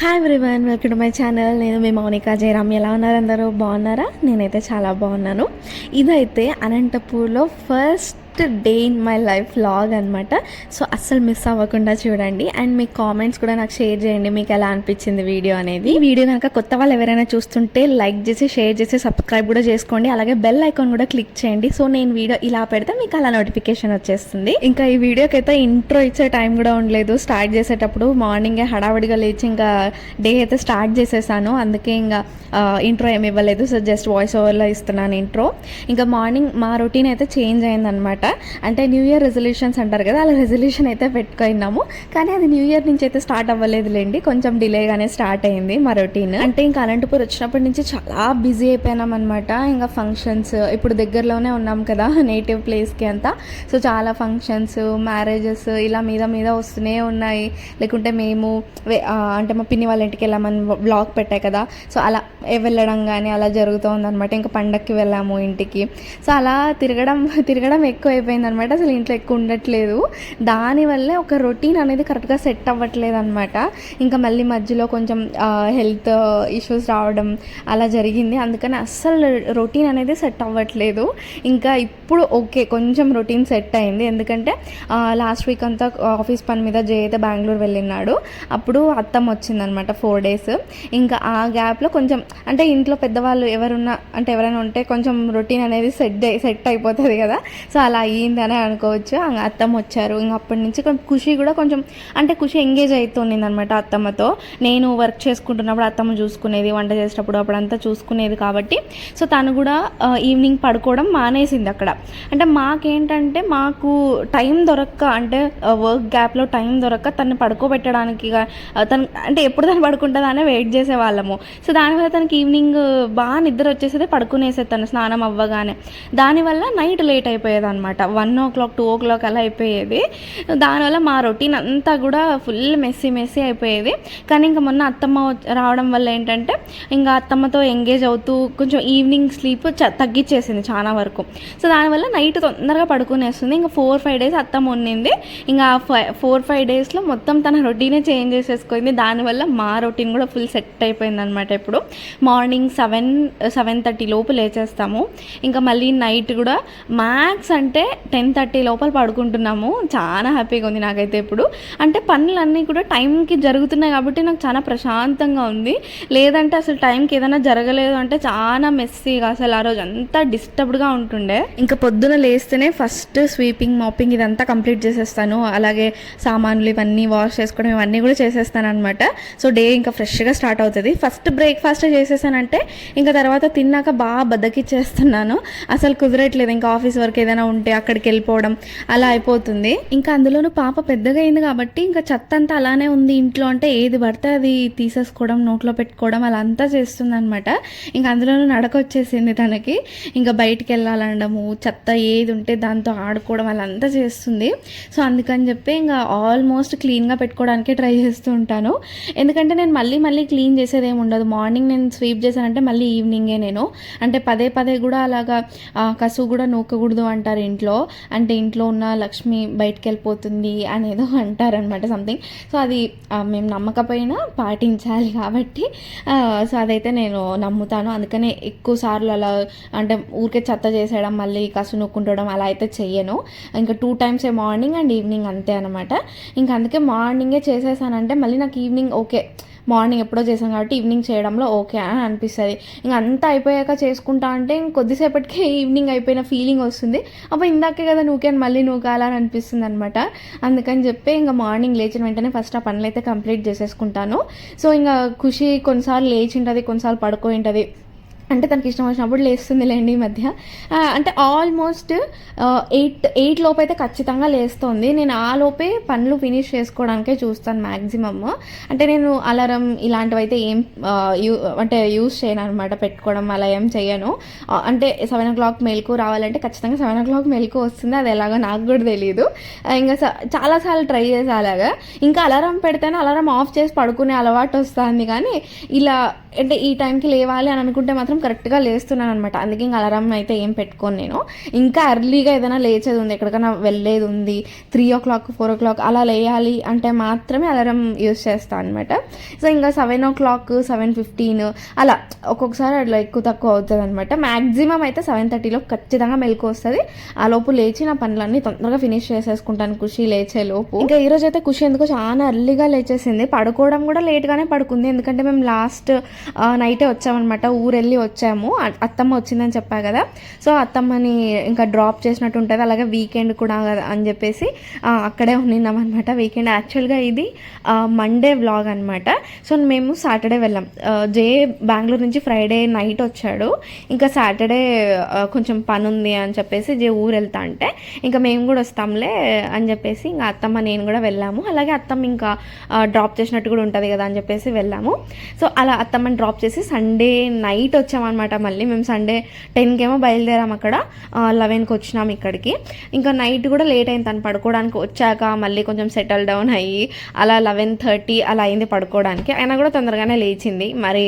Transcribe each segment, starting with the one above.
Hi everyone welcome to my channel నేను మీ మౌనిక జయరామ్. ఎలా ఉన్నారు అందరూ? బాగున్నారా? నేనైతే చాలా బాగున్నాను. ఇదైతే అనంతపూర్లో first day in my life log అనమాట సో అస్సలు మిస్ అవ్వకుండా చూడండి. అండ్ మీ కామెంట్స్ కూడా నాకు షేర్ చేయండి. మీకు ఎలా అనిపించింది వీడియో అనేది. ఈ వీడియో కనుక కొత్త వాళ్ళు ఎవరైనా చూస్తుంటే లైక్ చేసి షేర్ చేసి సబ్స్క్రైబ్ కూడా చేసుకోండి. అలాగే బెల్ ఐకాన్ కూడా క్లిక్ చేయండి. సో నేను వీడియో ఇలా పెడితే మీకు అలా నోటిఫికేషన్ వచ్చేస్తుంది. ఇంకా ఈ వీడియోకి అయితే ఇంట్రో ఇచ్చే టైం కూడా ఉండలేదు. స్టార్ట్ చేసేటప్పుడు మార్నింగే హడావిడిగా లేచి ఇంకా డే అయితే స్టార్ట్ చేసేసాను. అందుకే ఇంకా ఇంట్రో ఏమి ఇవ్వలేదు. సో జస్ట్ వాయిస్ ఓవర్లో ఇస్తున్నాను ఇంట్రో. ఇంకా మార్నింగ్ మా రొటీన్ అయితే చేంజ్ అయిందనమాట అంటే న్యూ ఇయర్ రెజల్యూషన్స్ అంటారు కదా అలా రెజల్యూషన్ అయితే పెట్టుకున్నాము. కానీ అది న్యూ ఇయర్ నుంచి అయితే స్టార్ట్ అవ్వలేదులేండి. కొంచెం డిలేగానే స్టార్ట్ అయింది మా రొటీన్ అంటే ఇంకా అనంతపూర్ వచ్చినప్పటి నుంచి చాలా బిజీ అయిపోయినాం అనమాట ఇంకా ఫంక్షన్స్ ఇప్పుడు దగ్గరలోనే ఉన్నాం కదా నేటివ్ ప్లేస్కి అంతా. సో చాలా ఫంక్షన్స్ మ్యారేజెస్ ఇలా మీద మీద వస్తూనే ఉన్నాయి. లేకుంటే మేము అంటే మా పిన్ని వాళ్ళ ఇంటికి వెళ్ళామని బ్లాగ్ పెట్టాయి కదా. సో అలా వెళ్ళడం కానీ అలా జరుగుతూ ఉందన్నమాట. ఇంకా పండక్కి వెళ్ళాము ఇంటికి. సో అలా తిరగడం తిరగడం ఎక్కువ అయిపోయింది అనమాట అసలు ఇంట్లో ఎక్కువ ఉండట్లేదు. దానివల్లే ఒక రొటీన్ అనేది కరెక్ట్గా సెట్ అవ్వట్లేదు అనమాట ఇంకా మళ్ళీ మధ్యలో కొంచెం హెల్త్ ఇష్యూస్ రావడం అలా జరిగింది. అందుకని అస్సలు రొటీన్ అనేది సెట్ అవ్వట్లేదు. ఇంకా ఇప్పుడు ఓకే కొంచెం రొటీన్ సెట్ అయింది. ఎందుకంటే లాస్ట్ వీక్ అంతా ఆఫీస్ పని మీద జే అయితే బెంగళూరు వెళ్ళినాడు అప్పుడు అత్తమ్మ వచ్చిందనమాట ఫోర్ డేస్. ఇంకా ఆ గ్యాప్లో కొంచెం అంటే ఇంట్లో పెద్దవాళ్ళు ఎవరున్నా అంటే ఎవరైనా ఉంటే కొంచెం రొటీన్ అనేది సెట్ సెట్ అయిపోతుంది కదా. సో అలా అయ్యింది అనుకోవచ్చు. అత్తమ్మ వచ్చారు. ఇంకా అప్పటి నుంచి కొంచెం ఖుషి కూడా కొంచెం అంటే ఖుషి ఎంగేజ్ అవుతుంది అనమాట అత్తమ్మతో. నేను వర్క్ చేసుకుంటున్నప్పుడు అత్తమ్మ చూసుకునేది వంట చేసేటప్పుడు అప్పుడంతా చూసుకునేది కాబట్టి. సో తను కూడా ఈవినింగ్ పడుకోవడం మానేసింది అక్కడ. అంటే మాకేంటంటే మాకు టైం దొరక్క అంటే వర్క్ గ్యాప్లో టైం దొరక్క తను పడుకోబెట్టడానికి తను అంటే ఎప్పుడు తను పడుకుంటుందనే వెయిట్ చేసేవాళ్ళము. సో దానివల్ల తనకి ఈవినింగ్ బాగా నిద్ర వచ్చేసేది పడుకునేసేది తను స్నానం అవ్వగానే. దానివల్ల నైట్ లేట్ అయిపోయేది అనమాట one o'clock two o'clock అలా అయిపోయేది. దానివల్ల మా రొటీన్ అంతా కూడా ఫుల్ మెస్సీ మెస్సీ అయిపోయేది. కానీ ఇంకా మొన్న అత్తమ్మ రావడం వల్ల ఏంటంటే ఇంకా అత్తమ్మతో ఎంగేజ్ అవుతూ కొంచెం ఈవినింగ్ స్లీప్ తగ్గించేసింది చాలా వరకు. సో దానివల్ల నైట్ తొందరగా పడుకునేస్తుంది. ఇంకా ఫోర్ ఫైవ్ డేస్ అత్తమ్మ ఉన్నింది. ఇంకా ఫోర్ ఫైవ్ డేస్లో మొత్తం తన రొటీనే చేంజ్ చేసేసుకుంది. దానివల్ల మా రొటీన్ కూడా ఫుల్ సెట్ అయిపోయింది అనమాట ఇప్పుడు. మార్నింగ్ సెవెన్ సెవెన్ థర్టీ లోపు లేచేస్తాము. ఇంకా మళ్ళీ నైట్ కూడా మ్యాక్స్ అంటే అంటే టెన్ థర్టీ లోపల పడుకుంటున్నాము. చాలా హ్యాపీగా ఉంది నాకైతే ఇప్పుడు. అంటే పనులన్నీ కూడా టైంకి జరుగుతున్నాయి కాబట్టి నాకు చాలా ప్రశాంతంగా ఉంది. లేదంటే అసలు టైంకి ఏదైనా జరగలేదు అంటే చాలా మెస్సీగా అసలు ఆ రోజు అంతా డిస్టర్బ్డ్గా ఉంటుండే. ఇంకా పొద్దున లేస్తేనే ఫస్ట్ స్వీపింగ్ మాపింగ్ ఇదంతా కంప్లీట్ చేసేస్తాను. అలాగే సామాన్లు ఇవన్నీ వాష్ చేసుకోవడం ఇవన్నీ కూడా చేసేస్తాను అనమాట సో డే ఇంకా ఫ్రెష్గా స్టార్ట్ అవుతుంది. ఫస్ట్ బ్రేక్ఫాస్ట్ చేసేసానంటే ఇంకా తర్వాత తిన్నాక బాగా బద్దకిచ్చేస్తున్నాను. అసలు కుదరట్లేదు. ఇంకా ఆఫీస్ వర్క్ ఏదైనా ఉంటే అక్కడికి వెళ్ళిపోవడం అలా అయిపోతుంది. ఇంకా అందులోనూ పాప పెద్దగా అయింది కాబట్టి ఇంకా చెత్త అంతా అలానే ఉంది. ఇంట్లో అంటే ఏది పడితే అది తీసేసుకోవడం నోట్లో పెట్టుకోవడం అలా అంతా చేస్తుంది అనమాట ఇంకా అందులోనూ నడక వచ్చేసింది తనకి. ఇంకా బయటికి వెళ్ళాలనడము చెత్త ఏది ఉంటే దాంతో ఆడుకోవడం అలా అంతా చేస్తుంది. సో అందుకని చెప్పి ఇంకా ఆల్మోస్ట్ క్లీన్గా పెట్టుకోవడానికే ట్రై చేస్తూ ఉంటాను. ఎందుకంటే నేను మళ్ళీ మళ్ళీ క్లీన్ చేసేది ఏమి ఉండదు. మార్నింగ్ నేను స్వీప్ చేశానంటే మళ్ళీ ఈవినింగే నేను. అంటే పదే పదే కూడా అలాగా కసువు కూడా నూకకూడదు అంటారు ఇంట్లో అంటే ఇంట్లో ఉన్న లక్ష్మి బయటికి వెళ్ళిపోతుంది అనేదో అంటారనమాట సంథింగ్ సో అది మేము నమ్మకపోయినా పాటించాలి కాబట్టి సో అదైతే నేను నమ్ముతాను. అందుకనే ఎక్కువ సార్లు అలా అంటే ఊరికే చెత్త చేసేయడం మళ్ళీ కసు నూక్కుంటడం అలా అయితే చెయ్యను. ఇంకా two times a morning and evening అంతే అనమాట ఇంకా అందుకే మార్నింగే చేసేసానంటే మళ్ళీ నాకు ఈవినింగ్ ఓకే మార్నింగ్ ఎప్పుడో చేసాం కాబట్టి ఈవినింగ్ చేయడంలో ఓకే అని అనిపిస్తుంది. ఇంకా అంతా అయిపోయాక చేసుకుంటా అంటే ఇంక కొద్దిసేపటికే ఈవినింగ్ అయిపోయిన ఫీలింగ్ వస్తుంది. అప్పుడు ఇందాకే కదా నూకాను మళ్ళీ నూకాలని అనిపిస్తుంది అనమాట అందుకని చెప్పి ఇంకా మార్నింగ్ లేచిన వెంటనే ఫస్ట్ ఆ పనులు అయితే కంప్లీట్ చేసేసుకుంటాను. సో ఇంకా ఖుషి కొన్నిసార్లు లేచి ఉంటుంది కొన్నిసార్లు పడుకో ఉంటుంది అంటే తనకి ఇష్టం వచ్చినప్పుడు లేస్తుంది లేండి ఈ మధ్య. అంటే ఆల్మోస్ట్ ఎయిట్ ఎయిట్ లోపు అయితే ఖచ్చితంగా లేస్తుంది. నేను ఆ లోపే పనులు ఫినిష్ చేసుకోవడానికే చూస్తాను మ్యాక్సిమమ్ అంటే నేను అలారం ఇలాంటివి అయితే ఏం యూ అంటే యూస్ చేయను అనమాట పెట్టుకోవడం అలా ఏం చేయను అంటే సెవెన్ ఓ క్లాక్ మెలకు రావాలంటే ఖచ్చితంగా సెవెన్ ఓ క్లాక్ మెలకు వస్తుంది. అది ఎలాగో నాకు కూడా తెలియదు ఇంకా స- చాలాసార్లు ట్రై చేసా అలాగా. ఇంకా అలారం పెడితేనే అలారం ఆఫ్ చేసి పడుకునే అలవాటు వస్తుంది. కానీ ఇలా అంటే ఈ టైంకి లేవాలి అని అనుకుంటే మాత్రం మాత్రం కరెక్ట్గా లేస్తున్నాను అనమాట అందుకే ఇంకా అలారం అయితే ఏం పెట్టుకోను నేను. ఇంకా ఎర్లీగా ఏదైనా లేచేది ఉంది. ఎక్కడికైనా వెళ్ళేది ఉంది. Three o'clock four o'clock అలా లేయాలి అంటే మాత్రమే అలారం యూస్ చేస్తాను అనమాట సో ఇంకా seven o'clock seven fifteen అలా ఒక్కొక్కసారి అట్లా ఎక్కువ తక్కువ అవుతుంది అనమాట మ్యాక్సిమం అయితే సెవెన్ థర్టీలో ఖచ్చితంగా మెలకు వస్తుంది. ఆ లోపు లేచి నా పనులన్నీ తొందరగా ఫినిష్ చేసేసుకుంటాను ఖుషి లేచే లోపు. ఇంకా ఈ అయితే ఖుషి ఎందుకో చాలా ఎర్లీగా లేచేసింది. పడుకోవడం కూడా లేట్గానే పడుకుంది. ఎందుకంటే మేము లాస్ట్ నైటే వచ్చామన్నమాట. ఊరెళ్ళి వెళ్ళి వచ్చాము. అత్తమ్మ వచ్చిందని చెప్పా కదా. సో అత్తమ్మని ఇంకా డ్రాప్ చేసినట్టు ఉంటుంది. అలాగే వీకెండ్ కూడా అని చెప్పేసి అక్కడే ఉన్నాం అనమాట వీకెండ్ యాక్చువల్గా ఇది మండే వ్లాగ్ అనమాట సో మేము సాటర్డే వెళ్ళాం. జే బెంగళూరు నుంచి ఫ్రైడే నైట్ వచ్చాడు. ఇంకా సాటర్డే కొంచెం పని ఉంది అని చెప్పేసి జే ఊరు వెళ్తా అంటే ఇంకా మేము కూడా వస్తాంలే అని చెప్పేసి ఇంకా అత్తమ్మ నేను కూడా వెళ్ళాము. అలాగే అత్తమ్మ ఇంకా డ్రాప్ చేసినట్టు కూడా ఉంటుంది కదా అని చెప్పేసి వెళ్ళాము. సో అలా అత్తమ్మని డ్రాప్ చేసి సండే నైట్ వచ్చామన్నమాట మళ్ళీ. మేము సండే టెన్కి ఏమో బయలుదేరాం అక్కడ. లెవెన్కి వచ్చినాం ఇక్కడికి. ఇంకా నైట్ కూడా లేట్ అయింది తను పడుకోవడానికి వచ్చాక మళ్ళీ కొంచెం సెటిల్ డౌన్ అయ్యి అలా లెవెన్ థర్టీ అలా అయింది పడుకోవడానికి. అయినా కూడా తొందరగానే లేచింది. మరి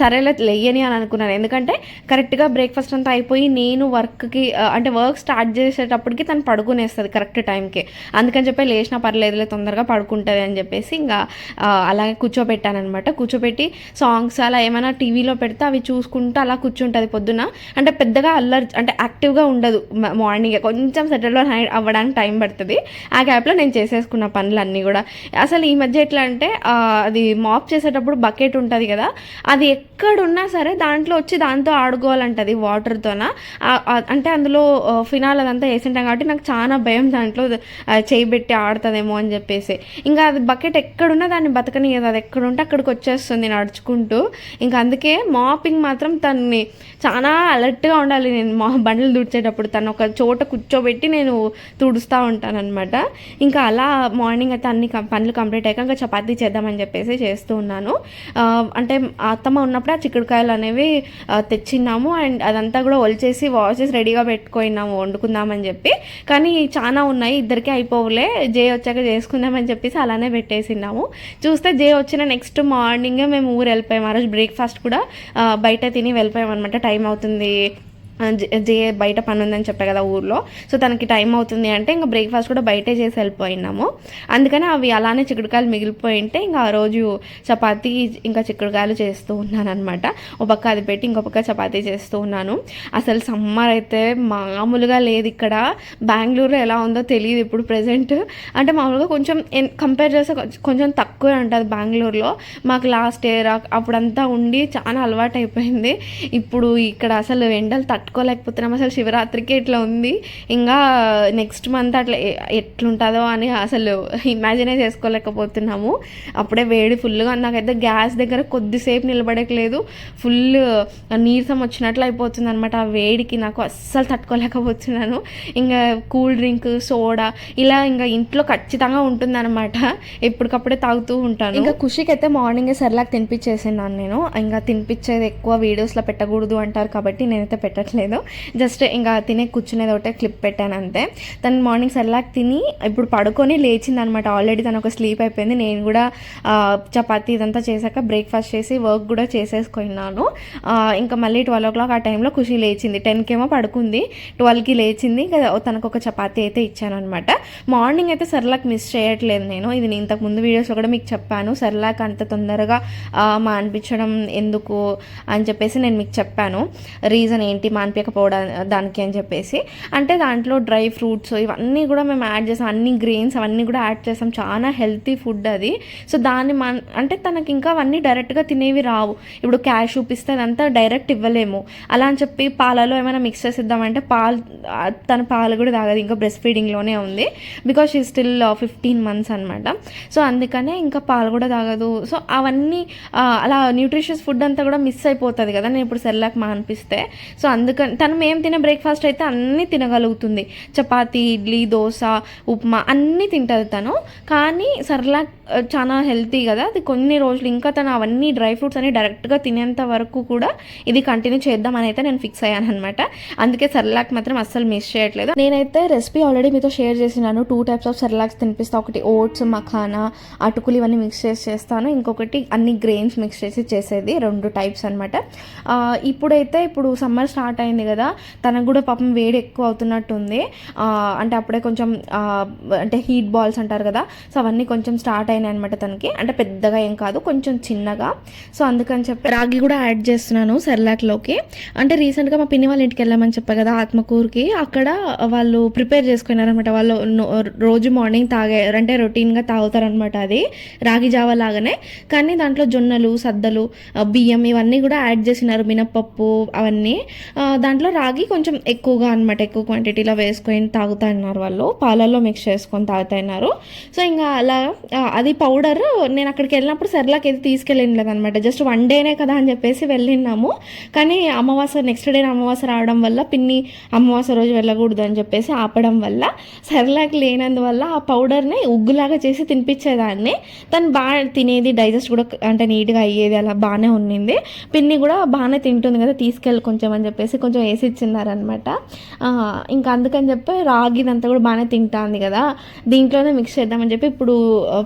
సరేలే లేయని అని అనుకున్నాను. ఎందుకంటే కరెక్ట్గా బ్రేక్ఫాస్ట్ అంతా అయిపోయి నేను వర్క్కి అంటే వర్క్ స్టార్ట్ చేసేటప్పటికి తను పడుకునేస్తుంది కరెక్ట్ టైంకి అందుకని చెప్పి లేచినా పర్లేదులే తొందరగా పడుకుంటుంది అని చెప్పేసి ఇంకా అలాగే కూర్చోబెట్టాను అనమాట కూర్చోబెట్టి సాంగ్స్ అలా ఏమైనా టీవీలో పెడితే అవి చూసుకుంటూ అలా కూర్చుంటుంది పొద్దున. అంటే పెద్దగా అల్లరి అంటే యాక్టివ్గా ఉండదు మార్నింగ్ కొంచెం సెటిల్ అవ్వడానికి టైం పడుతుంది. ఆ గ్యాప్లో నేను చేసేసుకున్న పనులన్నీ కూడా. అసలు ఈ మధ్య ఎట్లా అంటే అది మాప్ చేసేటప్పుడు బకెట్ ఉంటుంది కదా అది ఎక్కడున్నా సరే దాంట్లో వచ్చి దాంతో ఆడుకోవాలంటది వాటర్తోన అంటే అందులో ఫినాల్ అదంతా వేసింటాం కాబట్టి నాకు చాలా భయం దాంట్లో చేయి పెట్టి ఆడుతుందేమో అని చెప్పేసి. ఇంకా అది బకెట్ ఎక్కడున్నా దాన్ని బతకనియదు అది ఎక్కడుంటే అక్కడికి వచ్చేస్తుంది నడుచుకుంటూ. ఇంకా అందుకే మాపింగ్ మాత్రం తన్ని చాలా అలర్ట్గా ఉండాలి. నేను మా బండ్లు తుడిచేటప్పుడు తను ఒక చోట కూర్చోబెట్టి నేను తుడుస్తూ ఉంటానన్నమాట. ఇంకా అలా మార్నింగ్ అయితే అన్ని పనులు కంప్లీట్ అయ్యాక ఇంకా చపాతీ చేద్దామని చెప్పేసి చేస్తూ ఉన్నాను. అంటే అత్తమ్మ ఉన్నప్పుడు ఆ చిక్కుడుకాయలు అనేవి తెచ్చిన్నాము. అండ్ అదంతా కూడా ఒలిచేసి వాష్ చేసి రెడీగా పెట్టుకున్నాము వండుకుందామని చెప్పి. కానీ చాలా ఉన్నాయి ఇద్దరికి అయిపోవులే. జే వచ్చాక చేసుకుందామని చెప్పేసి అలానే పెట్టేసిన్నాము. చూస్తే జే వచ్చిన నెక్స్ట్ మార్నింగే మేము ఊరు వెళ్ళిపోయాము ఆ రోజు బ్రేక్ఫాస్ట్ కూడా బయట బయట తిని వెళ్ళిపోయామన్నమాట. టైం అవుతుంది. జే- బయట పని ఉందని చెప్పా కదా ఊర్లో. సో తనకి టైం అవుతుంది అంటే ఇంకా బ్రేక్ఫాస్ట్ కూడా బయటే చేసి వెళ్ళిపోయినాము. అందుకని అవి అలానే చిక్కుడుకాయలు మిగిలిపోయి ఉంటే ఇంకా ఆ రోజు చపాతీ ఇంకా చిక్కుడుకాయలు చేస్తూ ఉన్నాను అనమాట ఒక పక్క అది పెట్టి ఇంకో పక్క చపాతీ చేస్తూ ఉన్నాను. అసలు సమ్మర్ అయితే మామూలుగా లేదు ఇక్కడ. బెంగళూరులో ఎలా ఉందో తెలియదు ఇప్పుడు ప్రజెంట్. అంటే మామూలుగా కొంచెం కంపేర్ చేస్తే కొంచెం- కొంచెం తక్కువే ఉంటుంది బెంగళూరులో. మాకు లాస్ట్ ఇయర్ అప్పుడంతా ఉండి చాలా అలవాటు అయిపోయింది ఇప్పుడు ఇక్కడ అసలు ఎండలు తట్టుకోలేకపోతున్నాం. అసలు శివరాత్రికి ఇట్లా ఉంది. ఇంకా నెక్స్ట్ మంత్ అట్లా ఎట్లుంటుందో అని అసలు ఇమాజినే చేసుకోలేకపోతున్నాము. అప్పుడే వేడి ఫుల్గా నాకైతే గ్యాస్ దగ్గర కొద్దిసేపు నిలబడట్లేదు. ఫుల్ నీరసం వచ్చినట్లు అయిపోతుంది అనమాట ఆ వేడికి. నాకు అస్సలు తట్టుకోలేకపోతున్నాను. ఇంకా కూల్ డ్రింక్ సోడా ఇలా ఇంకా ఇంట్లో ఖచ్చితంగా ఉంటుందన్నమాట. ఎప్పటికప్పుడే తాగుతూ ఉంటాను. ఇంకా ఖుషికి అయితే మార్నింగే సర్లాక్ తినిపించేసినాను నేను. ఇంకా తినిపించేది ఎక్కువ వీడియోస్లో పెట్టకూడదు అంటారు కాబట్టి నేనైతే పెట్టట్లేదు. జస్ట్ ఇంకా తినే కూర్చునేది ఒకటే క్లిప్ పెట్టాను అంతే. తను మార్నింగ్ సెల్లాక్ తిని ఇప్పుడు పడుకొని లేచింది అనమాట ఆల్రెడీ తను ఒక స్లీప్ అయిపోయింది. నేను కూడా చపాతి ఇదంతా చేశాక బ్రేక్ఫాస్ట్ చేసి వర్క్ కూడా చేసేసుకున్నాను. ఇంకా మళ్ళీ ట్వెల్వ్ ఓ క్లాక్ ఆ టైంలో ఖుషి లేచింది. టెన్కి ఏమో పడుకుంది. ట్వెల్వ్కి లేచింది. ఇంకా తనకు ఒక చపాతి అయితే ఇచ్చాను అనమాట మార్నింగ్ అయితే సర్లాక్ మిస్ చేయట్లేదు నేను. ఇది నేను ఇంతకు ముందు వీడియోస్లో కూడా మీకు చెప్పాను. సర్లాక్ అంత తొందరగా మా అనిపించడం ఎందుకు అని చెప్పేసి నేను మీకు చెప్పాను. రీజన్ ఏంటి? మాన్పించకపోవడం దానికి అని చెప్పేసి. అంటే దాంట్లో డ్రై ఫ్రూట్స్ ఇవన్నీ కూడా మేము యాడ్ చేసాం. అన్ని గ్రెయిన్స్ అవన్నీ కూడా యాడ్ చేసాం. చాలా హెల్తీ ఫుడ్ అది. సో దాన్ని మన అంటే తనకి ఇంకా అవన్నీ డైరెక్ట్గా తినేవి రావు. ఇప్పుడు క్యాష్ చూపిస్తే అదంతా డైరెక్ట్ ఇవ్వలేము. అలా అని చెప్పి పాలలో ఏమైనా మిక్స్ చేసి ఇద్దామంటే పాలు తన పాలు కూడా తాగదు. ఇంకా బ్రెస్ట్ ఫీడింగ్లోనే ఉంది. Because she still fifteen months అనమాట సో అందుకనే ఇంకా పాలు కూడా తాగదు. సో అవన్నీ అలా న్యూట్రిషియస్ ఫుడ్ అంతా కూడా మిస్ అయిపోతుంది కదా. నేను ఇప్పుడు సెల్లాక్ మానిపిస్తే. సో అందుకని అందుకని తను మేము తినే బ్రేక్ఫాస్ట్ అయితే అన్నీ తినగలుగుతుంది. చపాతి ఇడ్లీ దోశ ఉప్మా అన్నీ తింటుంది తను. కానీ సర్లాక్ చాలా హెల్తీ కదా. అది కొన్ని రోజులు ఇంకా తను అవన్నీ డ్రై ఫ్రూట్స్ అన్ని డైరెక్ట్గా తినేంత వరకు కూడా ఇది కంటిన్యూ చేద్దామని అయితే నేను ఫిక్స్ అయ్యాను అనమాట అందుకే సర్లాక్ మాత్రం అస్సలు మిస్ చేయట్లేదు. నేనైతే రెసిపీ ఆల్రెడీ మీతో షేర్ చేసినాను. టూ టైప్స్ ఆఫ్ సర్లాక్స్ తినిపిస్తా. ఒకటి ఓట్స్ మఖానా అటుకులు ఇవన్నీ మిక్స్ చేసి చేస్తాను. ఇంకొకటి అన్ని గ్రెయిన్స్ మిక్స్ చేసి చేసేది రెండు టైప్స్ అనమాట ఇప్పుడైతే ఇప్పుడు సమ్మర్ స్టార్ట్ అయింది కదా తనకు కూడా పాపం వేడి ఎక్కువ అవుతున్నట్టు ఉంది అంటే అప్పుడే కొంచెం అంటే హీట్ బాల్స్ అంటారు కదా సో అవన్నీ కొంచెం స్టార్ట్ అయినాయి అనమాట తనకి. అంటే పెద్దగా ఏం కాదు కొంచెం చిన్నగా. సో అందుకని చెప్పి రాగి కూడా యాడ్ చేస్తున్నాను సెర్లాక్లోకి అంటే రీసెంట్గా మా పిన్ని వాళ్ళ ఇంటికి వెళ్ళామని చెప్పా కదా ఆత్మకూరుకి. అక్కడ వాళ్ళు ప్రిపేర్ చేసుకున్నారనమాట వాళ్ళు నో- రోజు మార్నింగ్ తాగే అంటే రొటీన్గా తాగుతారనమాట అది రాగి జావ లాగానే. కానీ దాంట్లో జొన్నలు సద్దలు బియ్యం ఇవన్నీ కూడా యాడ్ చేసినారు మినప్పప్పు అవన్నీ. దాంట్లో రాగి కొంచెం ఎక్కువగా అనమాట ఎక్కువ క్వాంటిటీలో వేసుకొని తాగుతా ఉన్నారు వాళ్ళు. పాలల్లో మిక్స్ చేసుకొని తాగుతా ఉన్నారు సో ఇంకా అలా అది పౌడర్ నేను అక్కడికి వెళ్ళినప్పుడు సెర్లాక్ అయితే తీసుకెళ్ళినలేదు అనమాట జస్ట్ వన్ డేనే కదా అని చెప్పేసి వెళ్ళినాము కానీ అమావాస్య నెక్స్ట్ డే అమావాస్య రావడం వల్ల పిన్ని అమావాస్య రోజు వెళ్ళకూడదు అని చెప్పేసి ఆపడం వల్ల సెర్లాక్ లేనందువల్ల ఆ పౌడర్ని ఉగ్గులాగా చేసి తినిపించేదాన్ని. తను బాగా తినేది డైజెస్ట్ కూడా అంటే నీట్గా అయ్యేది అలా బాగానే ఉన్నింది. పిన్ని కూడా బాగానే తింటుంది కదా తీసుకెళ్ళి కొంచెం అని చెప్పేసి కొంచెం వేసి ఇచ్చినారనమాట ఇంకా అందుకని చెప్పి రాగిదంతా కూడా బాగానే తింటాంది కదా. దీంట్లోనే మిక్స్ చేద్దామని చెప్పి ఇప్పుడు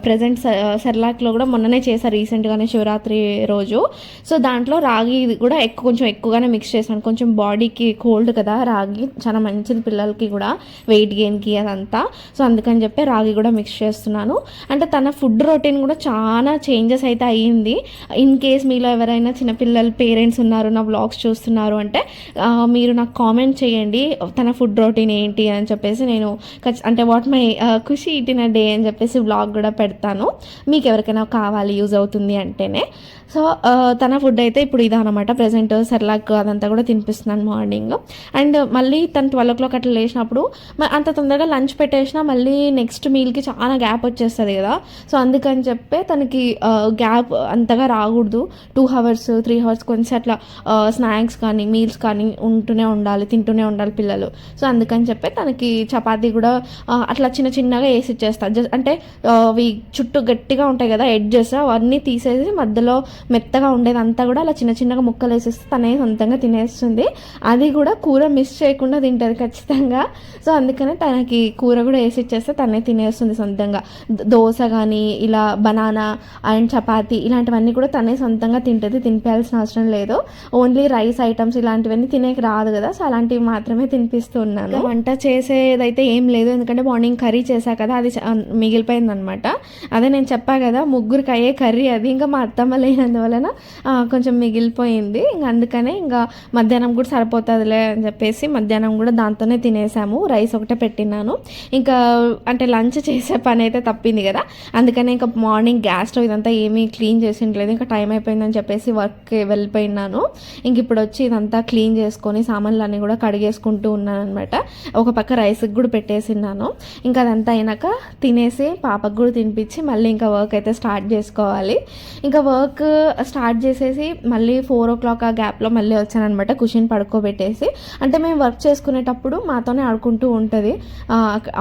ప్రజెంట్ సెర్లాక్లో కూడా మొన్ననే చేశారు రీసెంట్గానే శివరాత్రి రోజు. సో దాంట్లో రాగి కూడా ఎక్కువ కొంచెం ఎక్కువగానే మిక్స్ చేశాను. కొంచెం బాడీకి కోల్డ్ కదా రాగి చాలా మంచిది పిల్లలకి కూడా వెయిట్ గెయిన్కి అదంతా. సో అందుకని చెప్పి రాగి కూడా మిక్స్ చేస్తున్నాను. అంటే తన ఫుడ్ రొటీన్ కూడా చాలా చేంజెస్ అయితే అయ్యింది. ఇన్ కేస్ మీలో ఎవరైనా చిన్నపిల్లల పేరెంట్స్ ఉన్నారు నా బ్లాగ్స్ చూస్తున్నారు అంటే మీరు నాకు కామెంట్ చేయండి తన ఫుడ్ రొటీన్ ఏంటి అని చెప్పేసి నేను అంటే what my Khushi eat in a day అని చెప్పేసి బ్లాగ్ కూడా పెడతాను. మీకు ఎవరికైనా కావాలి యూజ్ అవుతుంది అంటేనే. సో తన ఫుడ్ అయితే ఇప్పుడు ఇదనమాట ప్రజెంట్ సెర్లాక్ అదంతా కూడా తినిపిస్తున్నాను మార్నింగ్ అండ్ మళ్ళీ తను ట్వెల్వ్ ఓ క్లాక్ అట్లా లేచినప్పుడు మ- అంత తొందరగా లంచ్ పెట్టేసినా మళ్ళీ నెక్స్ట్ మీల్కి చాలా గ్యాప్ వచ్చేస్తుంది కదా. సో అందుకని చెప్పి తనకి గ్యాప్ అంతగా రాకూడదు. టూ అవర్స్ త్రీ అవర్స్ కొంచెం అట్లా స్నాక్స్ కానీ మీల్స్ కానీ ఉంటూనే ఉండాలి తింటూనే ఉండాలి పిల్లలు. సో అందుకని చెప్పి తనకి చపాతీ కూడా అట్లా చిన్న చిన్నగా వేసి ఇచ్చేస్తారు జస్ట్ అంటే అవి చుట్టూ గట్టిగా ఉంటాయి కదా ఎడ్జెస్ అవన్నీ తీసేసి మధ్యలో మెత్తగా ఉండేదంతా కూడా అలా చిన్న చిన్నగా ముక్కలు వేసేస్తే తనే సొంతంగా తినేస్తుంది. అది కూడా కూర మిస్ చేయకుండా తింటుంది ఖచ్చితంగా. సో అందుకనే తనకి కూర కూడా వేసి ఇచ్చేస్తే తనే తినేస్తుంది సొంతంగా. దోశ కానీ ఇలా బనానా అండ్ చపాతీ ఇలాంటివన్నీ కూడా తనే సొంతంగా తింటుంది తినిపించాల్సిన అవసరం లేదు. ఓన్లీ రైస్ ఐటమ్స్ ఇలాంటివన్నీ తినేకి రాదు కదా సో అలాంటివి మాత్రమే తినిపిస్తూ ఉన్నాను. వంట చేసేదైతే ఏం లేదు ఎందుకంటే మార్నింగ్ కర్రీ చేశా కదా అది మిగిలిపోయింది అనమాట అదే నేను చెప్పా కదా ముగ్గురికి అయ్యే కర్రీ అది ఇంకా మా అత్తమ్మ లేన అందువలన కొంచెం మిగిలిపోయింది. ఇంకా అందుకనే ఇంకా మధ్యాహ్నం కూడా సరిపోతుందిలే అని చెప్పేసి మధ్యాహ్నం కూడా దాంతోనే తినేసాము. రైస్ ఒకటే పెట్టినాను ఇంకా అంటే లంచ్ చేసే పని అయితే తప్పింది కదా. అందుకనే ఇంకా మార్నింగ్ గ్యాస్ స్టవ్ ఇదంతా ఏమీ క్లీన్ చేసిండలేదు. ఇంకా టైం అయిపోయిందని చెప్పేసి వర్క్ వెళ్ళిపోయినాను ఇంక ఇప్పుడు వచ్చి ఇదంతా క్లీన్ చేసుకొని సామాన్లు అన్నీ కూడా కడిగేసుకుంటూ ఉన్నాను అనమాట ఒక పక్క రైస్కి కూడా పెట్టేసిన్నాను. ఇంకా అదంతా అయినాక తినేసి పాపకు కూడా తినిపించి మళ్ళీ ఇంకా వర్క్ అయితే స్టార్ట్ చేసుకోవాలి. ఇంకా వర్క్ స్టార్ట్ చేసేసి మళ్ళీ ఫోర్ ఓ క్లాక్ ఆ గ్యాప్లో మళ్ళీ వచ్చానమాట కుషిన్ పడుకోబెట్టేసి. అంటే మేము వర్క్ చేసుకునేటప్పుడు మాతోనే ఆడుకుంటూ ఉంటుంది.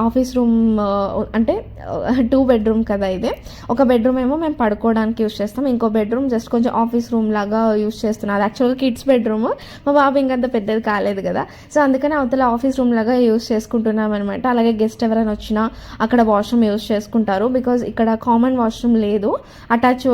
ఆఫీస్ రూమ్ అంటే టూ బెడ్రూమ్ కదా ఇది. ఒక బెడ్రూమ్ ఏమో మేము పడుకోవడానికి యూస్ చేస్తాం. ఇంకో బెడ్రూమ్ జస్ట్ కొంచెం ఆఫీస్ రూమ్ లాగా యూస్ చేస్తున్నాం అది యాక్చువల్గా కిడ్స్ బెడ్రూమ్. మా బాబు ఇంకంత పెద్దది కాలేదు కదా. సో అందుకని అవతల ఆఫీస్ రూమ్ లాగా యూస్ చేసుకుంటున్నాం అనమాట అలాగే గెస్ట్ ఎవరైనా వచ్చినా అక్కడ వాష్రూమ్ యూస్ చేసుకుంటారు. బికాజ్ ఇక్కడ కామన్ వాష్రూమ్ లేదు. అటాచ్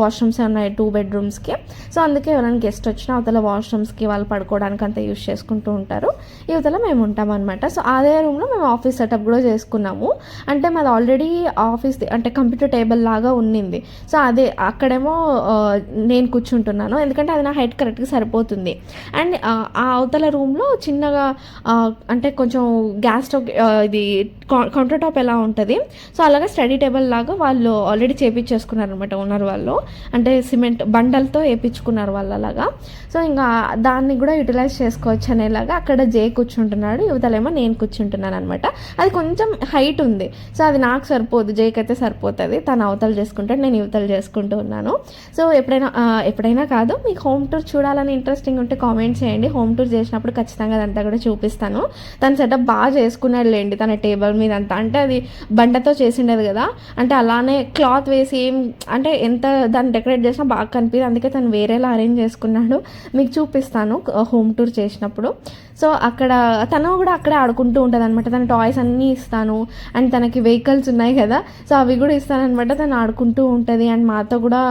వాష్రూమ్స్ ఉన్నాయి టూ బెడ్రూమ్స్కి సో అందుకే ఎవరైనా గెస్ట్ వచ్చినా అవతల వాష్రూమ్స్కి వాళ్ళు పడుకోవడానికి అంతా యూస్ చేసుకుంటూ ఉంటారు. ఇవతల మేము ఉంటాం అనమాట సో అదే రూమ్లో మేము ఆఫీస్ సెటప్ కూడా చేసుకున్నాము. అంటే మాది ఆల్రెడీ ఆఫీస్ అంటే కంప్యూటర్ టేబుల్ లాగా ఉన్నింది. సో అదే అక్కడేమో నేను కూర్చుంటున్నాను. ఎందుకంటే అది నా హైట్ కరెక్ట్గా సరిపోతుంది. అండ్ ఆ అవతల రూమ్లో చిన్నగా అంటే కొంచెం గ్యాస్ స్టవ్ ఇది కౌంటర్ టాప్ ఎలా ఉంటుంది? సో అలాగే స్టడీ టేబుల్ లాగా వాళ్ళు ఆల్రెడీ చేపించేసుకున్నారు అనమాట ఓనర్ వాళ్ళు. అంటే సిమెంట్ బండలతో వేయించుకున్నారు వాళ్ళు అలాగా సో ఇంకా దాన్ని కూడా యూటిలైజ్ చేసుకోవచ్చు అనేలాగా అక్కడ జే కూర్చుంటున్నాడు యువతలేమో నేను కూర్చుంటున్నాను అనమాట అది కొంచెం హైట్ ఉంది. సో అది నాకు సరిపోదు జేకి అయితే సరిపోతుంది. తను అవతలు చేసుకుంటాడు నేను యువతలు చేసుకుంటూ ఉన్నాను. సో ఎప్పుడైనా ఎప్పుడైనా కాదు మీకు హోమ్ టూర్ చూడాలని ఇంట్రెస్టింగ్ ఉంటే కామెంట్ చేయండి. హోమ్ హోమ్ టూర్ చేసినప్పుడు ఖచ్చితంగా అదంతా కూడా చూపిస్తాను. తన సెటప్ బాగా చేసుకున్నాడు లేండి తన టేబుల్ మీద అంతా అంటే అది బండతో చేసిండేది కదా. అంటే అలానే క్లాత్ వేసి ఏం అంటే ఎంత దాన్ని డెకరేట్ చేసినా బాగా కనిపించింది అందుకే తను వేరేలా అరేంజ్ చేసుకున్నాడు. మీకు చూపిస్తాను హోమ్ టూర్ చేసినప్పుడు. సో అక్కడ తను కూడా అక్కడే ఆడుకుంటూ ఉంటుంది అనమాట తన టాయ్స్ అన్నీ ఇస్తాను. అండ్ తనకి వెహికల్స్ ఉన్నాయి కదా సో అవి కూడా ఇస్తానమాట తను ఆడుకుంటూ ఉంటుంది. అండ్ మాతో కూడా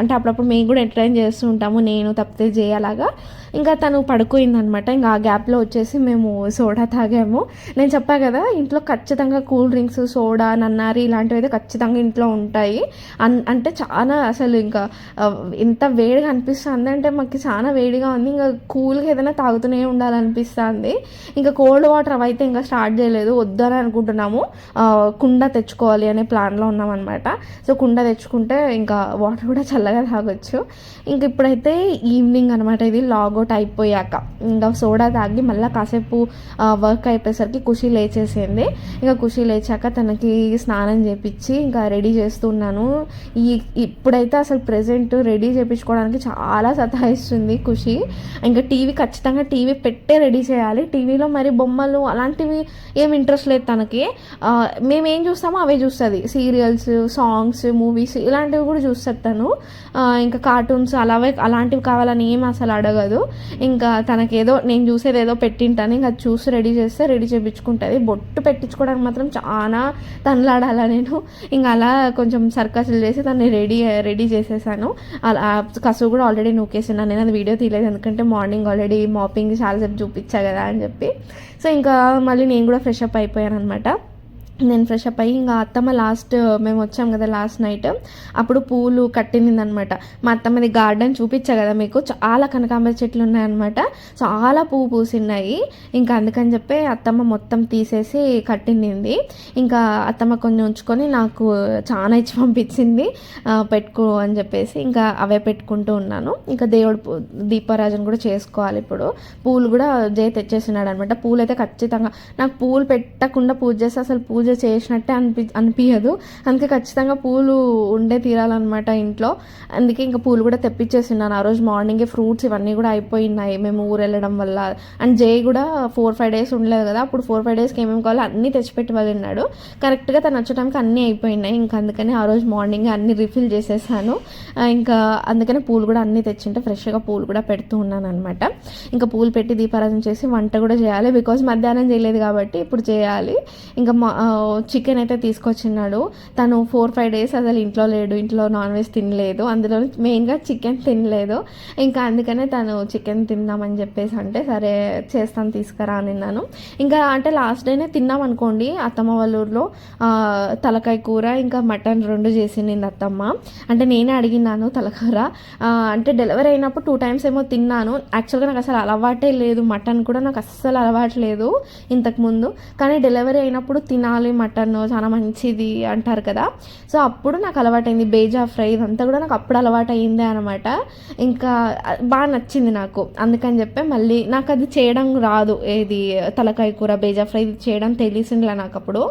అంటే అప్పుడప్పుడు మేము కూడా ఎంటర్టైన్ చేస్తూ ఉంటాము. నేను తప్పితే చేయాలాగా ఇంకా తను పడుకోయిందనమాట ఇంకా ఆ గ్యాప్లో వచ్చేసి మేము సోడా తాగాము. నేను చెప్పా కదా ఇంట్లో ఖచ్చితంగా కూల్ డ్రింక్స్ సోడా నన్నారి ఇలాంటివి అయితే ఖచ్చితంగా ఇంట్లో ఉంటాయి. అన్ అంటే చాలా అసలు ఇంకా ఇంత వేడిగా అనిపిస్తుంది అంటే మాకు చాలా వేడిగా ఉంది. ఇంకా కూల్గా ఏదైనా తాగుతూనే ఉండాలి. ఉండాలనిపిస్తుంది ఇంకా కోల్డ్ వాటర్ అవైతే అయితే ఇంకా స్టార్ట్ చేయలేదు. వద్దని అనుకుంటున్నాము. కుండ తెచ్చుకోవాలి అనే ప్లాన్లో ఉన్నామన్నమాట. సో కుండ తెచ్చుకుంటే ఇంకా వాటర్ కూడా చల్లగా తాగొచ్చు. ఇంక ఇప్పుడైతే ఈవినింగ్ అనమాట ఇది. లాగౌట్ అయిపోయాక ఇంకా సోడా తాగి మళ్ళీ కాసేపు వర్క్ అయిపోయేసరికి ఖుషి లేచేసింది. ఇంకా ఖుషి లేచాక తనకి స్నానం చేపించి ఇంకా రెడీ చేస్తున్నాను. ఈ ఇప్పుడైతే అసలు ప్రెసెంట్ రెడీ చేయించుకోవడానికి చాలా సతాయిస్తుంది ఖుషి. ఇంకా టీవీ ఖచ్చితంగా టీవీ పెట్టి రెడీ చేయాలి. టీవీలో మరి బొమ్మలు అలాంటివి ఏం ఇంట్రెస్ట్ లేదు తనకి. మేము ఏం చూస్తామో అవే చూస్తుంది. సీరియల్స్ సాంగ్స్ మూవీస్ ఇలాంటివి కూడా చూస్తుంది తను. ఇంకా కార్టూన్స్ అలావే అలాంటివి కావాలని ఏం అసలు అడగదు. ఇంకా తనకేదో నేను చూసేది ఏదో పెట్టింటాను. ఇంకా చూసి రెడీ చేస్తే రెడీ చేయించుకుంటుంది బొట్టు పెట్టించుకోవడానికి మాత్రం చాలా తనలాడాలా నేను. ఇంకా అలా కొంచెం సర్కస్లు చేసి దాన్ని రెడీ రెడీ చేసేసాను. అలా కసువు కూడా ఆల్రెడీ నూకేసినాను నేను అది వీడియో తీయలేదు. ఎందుకంటే మార్నింగ్ ఆల్రెడీ మాపింగ్ చాలా కాన్సెప్ట్ చూపించా కదా అని చెప్పి. సో ఇంకా మళ్ళీ నేను కూడా ఫ్రెష్ అప్ అయిపోయాను అనమాట నేను ఫ్రెష్ అప్ అయ్యి ఇంకా అత్తమ్మ లాస్ట్ మేము వచ్చాం కదా లాస్ట్ నైట్. అప్పుడు పూలు కట్టింది అనమాట మా అత్తమ్మది గార్డెన్ చూపించా కదా మీకు చాలా కనకాంబర చెట్లు ఉన్నాయన్నమాట. చాలా పువ్వు పూసిన్నాయి. ఇంకా అందుకని చెప్పి అత్తమ్మ మొత్తం తీసేసి కట్టింది ఇంకా అత్తమ్మ కొన్ని ఉంచుకొని నాకు చాలా ఇచ్చి పంపించింది. పెట్టుకో అని చెప్పేసి ఇంకా అవే పెట్టుకుంటూ ఉన్నాను. ఇంకా దేవుడు పూ- కూడా చేసుకోవాలి ఇప్పుడు. పూలు కూడా జయ తెచ్చేసినాడు అనమాట పూలు అయితే ఖచ్చితంగా నాకు పూలు పెట్టకుండా పూజ చేస్తే అసలు పూజ చేసినట్టే అనిపి అనిపించదు అందుకే ఖచ్చితంగా పూలు ఉండే తీరాలన్నమాట ఇంట్లో. అందుకే ఇంకా పూలు కూడా తెప్పించేసిన్నాను ఆ రోజు మార్నింగే ఫ్రూట్స్ ఇవన్నీ కూడా అయిపోయినాయి మేము ఊరు వెళ్ళడం వల్ల. అండ్ జై కూడా ఫోర్ ఫైవ్ డేస్ ఉండలేదు కదా. అప్పుడు ఫోర్ ఫైవ్ డేస్కి ఏమేమి కావాలో అన్నీ తెచ్చిపెట్టి వెళ్ళినాడు కరెక్ట్గా తను వచ్చేటానికి అన్నీ అయిపోయినాయి ఇంకా అందుకని ఆ రోజు మార్నింగ్ అన్నీ రిఫిల్ చేసేసాను. ఇంకా అందుకనే పూలు కూడా అన్నీ తెచ్చింటే ఫ్రెష్గా పూలు కూడా పెడుతూ ఉన్నాను అనమాట ఇంకా పూలు పెట్టి దీపారాధన చేసి వంట కూడా చేయాలి. బికాజ్ మధ్యాహ్నం చేయలేదు కాబట్టి ఇప్పుడు చేయాలి. ఇంకా మా చికెన్ అయితే తీసుకొచ్చినాడు. తను ఫోర్ ఫైవ్ డేస్ అసలు ఇంట్లో లేడు ఇంట్లో నాన్ వెజ్ తినలేదు. అందులో మెయిన్గా చికెన్ తినలేదు. ఇంకా అందుకనే తను చికెన్ తిందామని చెప్పేసి అంటే సరే చేస్తాను తీసుకురా నిన్నాను ఇంకా అంటే లాస్ట్ డేనే తిన్నాం అనుకోండి అత్తమ్మ వాళ్ళ ఊర్లో. తలకాయ కూర ఇంకా మటన్ రెండు చేసింది అత్తమ్మ. అంటే నేనే అడిగినాను తలకూర అంటే డెలివరీ అయినప్పుడు టూ టైమ్స్ ఏమో తిన్నాను. యాక్చువల్గా నాకు అసలు అలవాటే లేదు. మటన్ కూడా నాకు అస్సలు అలవాటు లేదు ఇంతకుముందు కానీ డెలివరీ అయినప్పుడు తినాలి మటన్ చాలా మంచిది అంటారు కదా. సో అప్పుడు నాకు అలవాటైంది బేజా ఫ్రై. ఇదంతా కూడా నాకు అప్పుడు అలవాటు అయిందే అనమాట ఇంకా బాగా నచ్చింది నాకు. అందుకని చెప్పి మళ్ళీ నాకు అది చేయడం రాదు. ఏది తలకాయ కూర బేజా ఫ్రై చేయడం తెలిసిందిలే నాకు అప్పుడు.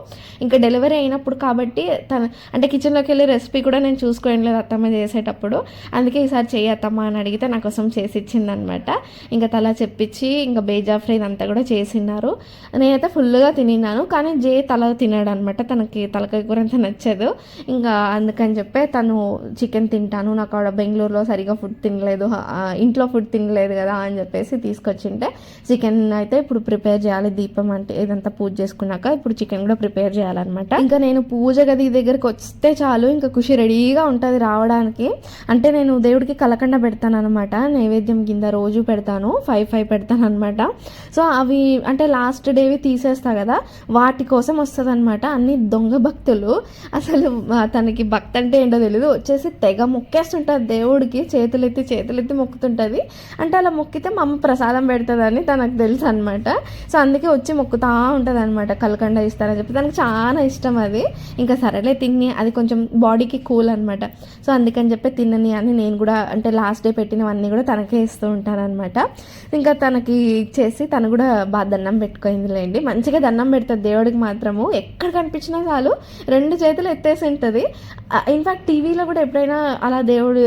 ఇంకా డెలివరీ అయినప్పుడు కాబట్టి తన అంటే కిచెన్లోకి వెళ్ళి రెసిపీ కూడా నేను చూసుకోవడం లేదు అత్తమ్మ చేసేటప్పుడు. అందుకే ఈసారి చెయ్యి అత్తమ్మ అని అడిగితే నా కోసం చేసి ఇచ్చిందనమాట ఇంకా తల చెప్పించి ఇంకా బేజా ఫ్రై ఇదంతా కూడా చేసినారు నేనైతే ఫుల్గా తినిన్నాను. కానీ జే తల తినాడు అనమాట తనకి తలకాయ కూర అంత నచ్చదు. ఇంకా అందుకని చెప్పి తను చికెన్ తింటాను. నాకు ఆడ బెంగళూరులో సరిగా ఫుడ్ తినలేదు. ఇంట్లో ఫుడ్ తినలేదు కదా అని చెప్పేసి తీసుకొచ్చింటే చికెన్ అయితే ఇప్పుడు ప్రిపేర్ చేయాలి. దీపం అంటే ఇదంతా పూజ చేసుకున్నాక ఇప్పుడు చికెన్ కూడా ప్రిపేర్ చేయాలన్నమాట. ఇంకా నేను పూజ గది దగ్గరికి వస్తే చాలు. ఇంకా ఖుషి రెడీగా ఉంటుంది రావడానికి. అంటే నేను దేవుడికి కలకండ పెడతాను అనమాట నైవేద్యం కింద రోజు పెడతాను. ఫైవ్ ఫైవ్ పెడతాను అనమాట సో అవి అంటే లాస్ట్ డేవి తీసేస్తా కదా. వాటి కోసం వస్తుంది అనమాట అన్ని దొంగ భక్తులు. అసలు తనకి భక్తి అంటే ఏంటో తెలియదు వచ్చేసి తెగ మొక్కేస్తుంటుంది దేవుడికి. చేతులెత్తి చేతులెత్తి మొక్కుతుంటుంది. అంటే అలా మొక్కితే మా అమ్మ ప్రసాదం పెడుతుందని తనకు తెలుసు అనమాట సో అందుకే వచ్చి మొక్కుతా ఉంటుంది అనమాట కలకండ ఇస్తారని చెప్పి. తనకు చాలా ఇష్టం అది. ఇంకా సరేలే తిని అది కొంచెం బాడీకి కూల్ అనమాట సో అందుకని చెప్పి తినని అని నేను కూడా అంటే లాస్ట్ డే పెట్టినవన్నీ కూడా తనకే ఇస్తూ ఉంటాను అనమాట ఇంకా తనకి ఇచ్చేసి తను కూడా బాగా దండం పెట్టుకుందిలేండి. మంచిగా దండం పెడుతుంది దేవుడికి మాత్రము. ఎక్కడ కనిపించినా చాలు రెండు చేతులు ఎత్తేసి ఉంటుంది. ఇన్ఫ్యాక్ట్ టీవీలో కూడా ఎప్పుడైనా అలా దేవుడు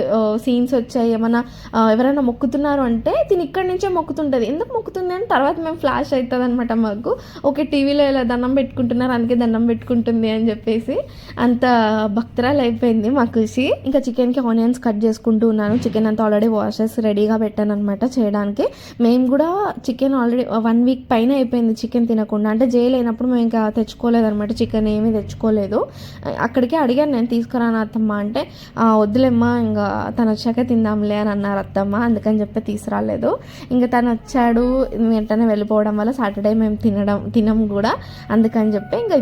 సీన్స్ వచ్చాయి ఏమన్నా ఎవరైనా మొక్కుతున్నారు అంటే తిని ఇక్కడి నుంచే మొక్కుతుంటుంది. ఎందుకు మొక్కుతుంది అని తర్వాత మేము ఫ్లాష్ అవుతుంది అనమాట మాకు. ఓకే టీవీలో ఇలా దండం పెట్టుకుంటున్నారు అందుకే దండం పెట్టుకుంటుంది అని చెప్పేసి అంత భక్తురాలు అయిపోయింది మా ఖుషి ఇంకా చికెన్కి ఆనియన్స్ కట్ చేసుకుంటూ ఉన్నాను. చికెన్ అంతా ఆల్రెడీ వాషెస్ రెడీగా పెట్టాను అనమాట చేయడానికి. మేము కూడా చికెన్ ఆల్రెడీ వన్ వీక్ పైన అయిపోయింది చికెన్ తినకుండా. అంటే జైలు అయినప్పుడు మేము ఇంకా తెచ్చుకోలేదు అనమాట చికెన్ ఏమీ తెచ్చుకోలేదు. అక్కడికే అడిగాను నేను తీసుకురాను అత్తమ్మ? అంటే వద్దులేమ్మా ఇంకా తను వచ్చాక తిందాంలే అని అన్నారు అత్తమ్మ. అందుకని చెప్పి తీసుకురాలేదు. ఇంకా తను వచ్చాడు వెంటనే వెళ్ళిపోవడం వల్ల సాటర్డే మేము తినడం తినం కూడా. అందుకని చెప్పి ఇంకా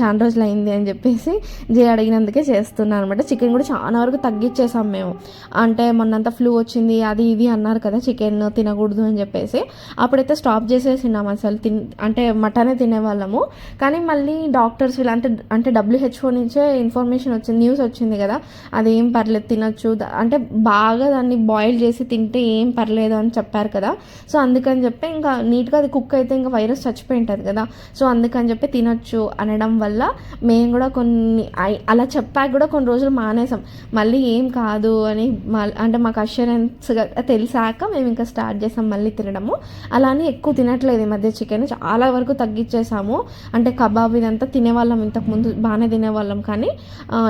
చాలా రోజులు అయింది అని చెప్పేసి జే అడిగినందుకే చేస్తున్నాను అనమాట చికెన్ కూడా చాలా వరకు తగ్గించేసాం మేము. అంటే మొన్నంత ఫ్లూ వచ్చింది అది ఇది అన్నారు కదా చికెన్ తినకూడదు అని చెప్పేసి. అప్పుడైతే స్టాప్ చేసేసినాం అసలు. తిన్ అంటే మటనే తినేవాళ్ళము. కానీ మళ్ళీ డాక్టర్స్ వీళ్ళు అంటే అంటే డబ్ల్యూహెచ్ఓ నుంచే ఇన్ఫర్మేషన్ వచ్చింది న్యూస్ వచ్చింది కదా. అది ఏం పర్లేదు తినొచ్చు. అంటే బాగా దాన్ని బాయిల్ చేసి తింటే ఏం పర్లేదు అని చెప్పారు కదా. సో అందుకని చెప్పి ఇంకా నీట్గా అది కుక్ అయితే ఇంకా వైరస్ చచ్చిపోయి ఉంటుంది కదా. సో అందుకని చెప్పి తినొచ్చు అనడం వల్ల మేము కూడా కొన్ని అలా చెప్పాక కూడా కొన్ని రోజులు మానేసాం. మళ్ళీ ఏం కాదు అని అంటే మాకు అష్యూరెన్స్గా తెలిసాక మేము ఇంకా స్టార్ట్ చేసాం మళ్ళీ తినడము. అలానే ఎక్కువ తినట్లేదు ఈ మధ్య చికెన్ చాలా వరకు తగ్గించేసాము అంటే కబాబ్ ఇది ఇదంతా తినేవాళ్ళం. ఇంతకుముందు బాగానే తినేవాళ్ళం. కానీ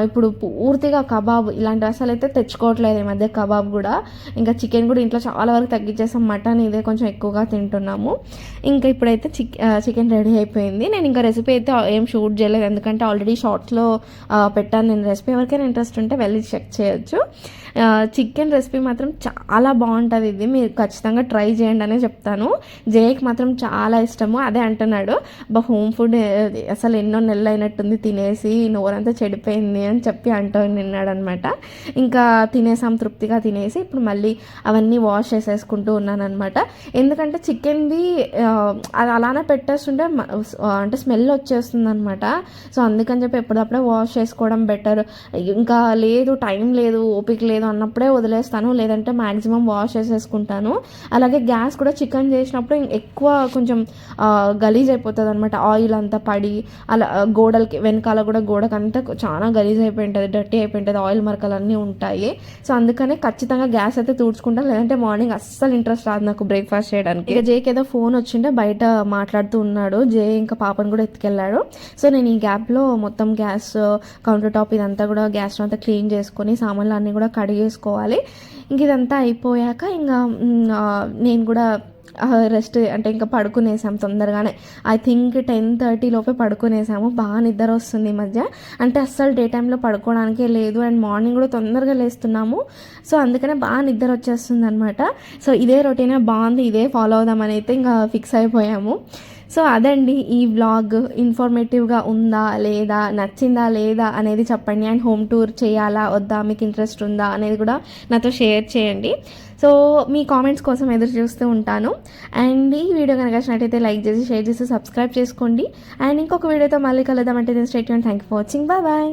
ఇప్పుడు పూర్తిగా కబాబ్ ఇలాంటి అసలు అయితే తెచ్చుకోవట్లేదు ఈ మధ్య కబాబ్ కూడా. ఇంకా చికెన్ కూడా ఇంట్లో చాలా వరకు తగ్గించేసాం. మటన్ ఇదే కొంచెం ఎక్కువగా తింటున్నాము. ఇంకా ఇప్పుడైతే చిక్ చికెన్ రెడీ అయిపోయింది. నేను ఇంకా రెసిపీ అయితే ఏం షూట్ చేయలేదు. ఎందుకంటే ఆల్రెడీ షార్ట్స్లో పెట్టాను నేను రెసిపీ. ఎవరికైనా ఇంట్రెస్ట్ ఉంటే వెళ్ళి చెక్ చేయొచ్చు. చికెన్ రెసిపీ మాత్రం చాలా బాగుంటుంది ఇది. మీరు ఖచ్చితంగా ట్రై చేయండి అనే చెప్తాను. జేకి మాత్రం చాలా ఇష్టము. అదే అంటున్నాడు. బా హోమ్ ఫుడ్ అసలు ఎన్నో నెలలు అయినట్టుంది తినేసి నోరంతా చెడిపోయింది అని చెప్పి అంటూ నిన్నాడనమాట. ఇంకా తినేసాం తృప్తిగా తినేసి ఇప్పుడు మళ్ళీ అవన్నీ వాష్ చేసేసుకుంటూ ఉన్నానమాట ఎందుకంటే చికెన్ది అది అలానే పెట్టేస్తుంటే అంటే స్మెల్ వచ్చేస్తుంది అనమాట సో అందుకని చెప్పి ఎప్పుడప్పుడే వాష్ చేసుకోవడం బెటర్. ఇంకా లేదు టైం లేదు ఓపిక లేదు అన్నప్పుడే వదిలేస్తాను లేదంటే మ్యాక్సిమం వాష్ చేసేసుకుంటాను. అలాగే గ్యాస్ కూడా చికెన్ చేసినప్పుడు ఎక్కువ కొంచెం గలీజ్ అయిపోతుంది అనమాట ఆయిల్ అంతా పడి అలా గోడలకి వెనకాల కూడా గోడకి చాలా గలీజ్ అయిపోయి ఉంటుంది డర్టీ అయిపోయి ఉంటుంది ఆయిల్ మరకలన్నీ ఉంటాయి. సో అందుకనే ఖచ్చితంగా గ్యాస్ అయితే తుడుచుకుంటాను లేదంటే మార్నింగ్ అస్సలు ఇంట్రెస్ట్ రాదు నాకు బ్రేక్ఫాస్ట్ చేయడానికి. ఇక జేకి ఏదో ఫోన్ వచ్చింటే బయట మాట్లాడుతూ ఉన్నాడు. జే ఇంకా పాపను కూడా ఎత్తుకెళ్ళాడు. సో నేను ఈ గ్యాప్లో మొత్తం గ్యాస్ కౌంటర్ టాప్ ఇదంతా కూడా గ్యాస్ అంతా క్లీన్ చేసుకొని సామాన్లు అన్నీ కూడా కడిగేసుకోవాలి. ఇంక ఇదంతా అయిపోయాక ఇంకా నేను కూడా రెస్ట్ అంటే ఇంకా పడుకునేసాం తొందరగానే. ఐ థింక్ టెన్ థర్టీ లోపే పడుకునేసాము. బాగా నిద్ర వస్తుంది ఈ మధ్య. అంటే అస్సలు డే టైంలో పడుకోవడానికే లేదు. అండ్ మార్నింగ్ కూడా తొందరగా లేస్తున్నాము. సో అందుకనే బాగా నిద్ర వచ్చేస్తుంది అనమాట సో ఇదే రొటీనే బాగుంది. ఇదే ఫాలో అవుదామని అయితే ఇంకా ఫిక్స్ అయిపోయాము. సో అదండి ఈ వ్లాగ్ ఇన్ఫర్మేటివ్గా ఉందా లేదా నచ్చిందా లేదా అనేది చెప్పండి. అండ్ హోమ్ టూర్ చేయాలా వద్దా మీకు ఇంట్రెస్ట్ ఉందా అనేది కూడా నాతో షేర్ చేయండి. సో మీ కామెంట్స్ కోసం ఎదురు చూస్తూ ఉంటాను. అండ్ ఈ వీడియో కనుక నచ్చినట్టయితే లైక్ చేసి షేర్ చేసి సబ్స్క్రైబ్ చేసుకోండి. అండ్ ఇంకొక వీడియోతో మళ్ళీ కలుద్దామంటే నేను state thank you for watching bye bye